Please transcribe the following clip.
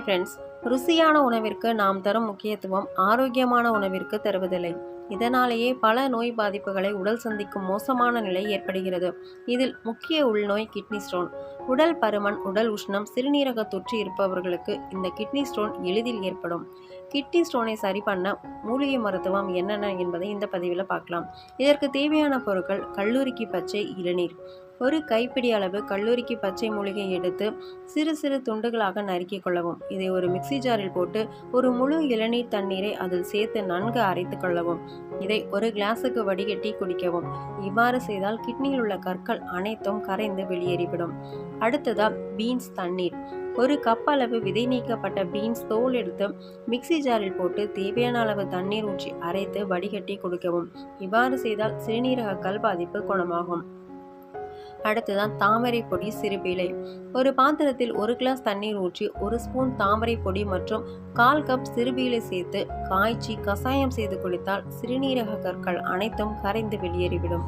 Friends ருசியான உணவிற்கு நாம் தரும் முக்கியத்துவம் ஆரோக்கியமான உணவிற்கு தருவதில்லை. இதனாலேயே பல நோய் பாதிப்புகளை உடல் சந்திக்கும் மோசமான நிலை ஏற்படுகிறது. இதில் முக்கிய உள்நோய் கிட்னி ஸ்டோன் உடல் பருமன் உடல் உஷ்ணம் சிறுநீரக தொற்று இருப்பவர்களுக்கு இந்த கிட்னி ஸ்டோன் எளிதில் ஏற்படும். கிட்னி ஸ்டோனை சரி பண்ண மூலிகை மருத்துவம் என்னென்ன என்பதை இந்த பதிவில் பார்க்கலாம். இதற்கு தேவையான பொருட்கள் கல்லூரிக்கு பச்சை இளநீர். ஒரு கைப்பிடி அளவு கல்லூரிக்கு பச்சை மூலிகை எடுத்து சிறு சிறு துண்டுகளாக நறுக்கிக் கொள்ளவும். இதை ஒரு மிக்ஸி ஜாரில் போட்டு ஒரு முழு இளநீர் தண்ணீரை அதில் சேர்த்து நன்கு அரைத்து கொள்ளவும். இதை ஒரு கிளாஸுக்கு வடிகட்டி குடிக்கவும். இவ்வாறு செய்தால் கிட்னியில் உள்ள கற்கள் அனைத்தும் கரைந்து வெளியேறிவிடும். அடுத்ததா பீன்ஸ் தண்ணீர். ஒரு கப் அளவு விதை நீக்கப்பட்ட பீன்ஸ் தோல் எடுத்து மிக்ஸி ஜாரில் போட்டு தேவையான அளவு தண்ணீர் ஊற்றி அரைத்து வடிகட்டி கொடுக்கவும். இவ்வாறு செய்தால் சிறுநீரக கல் பாதிப்பு குணமாகும். அடுத்துதான் தாமரை பொடி சிறுபீலை ஒரு பாத்திரத்தில் ஒரு கிளாஸ் தண்ணீர் ஊற்றி ஒரு ஸ்பூன் தாமரை பொடி மற்றும் கால் கப் சிறுபீலை சேர்த்து காய்ச்சி கசாயம் செய்து குளித்தால் சிறுநீரக கற்கள் அனைத்தும் கரைந்து வெளியேறிவிடும்.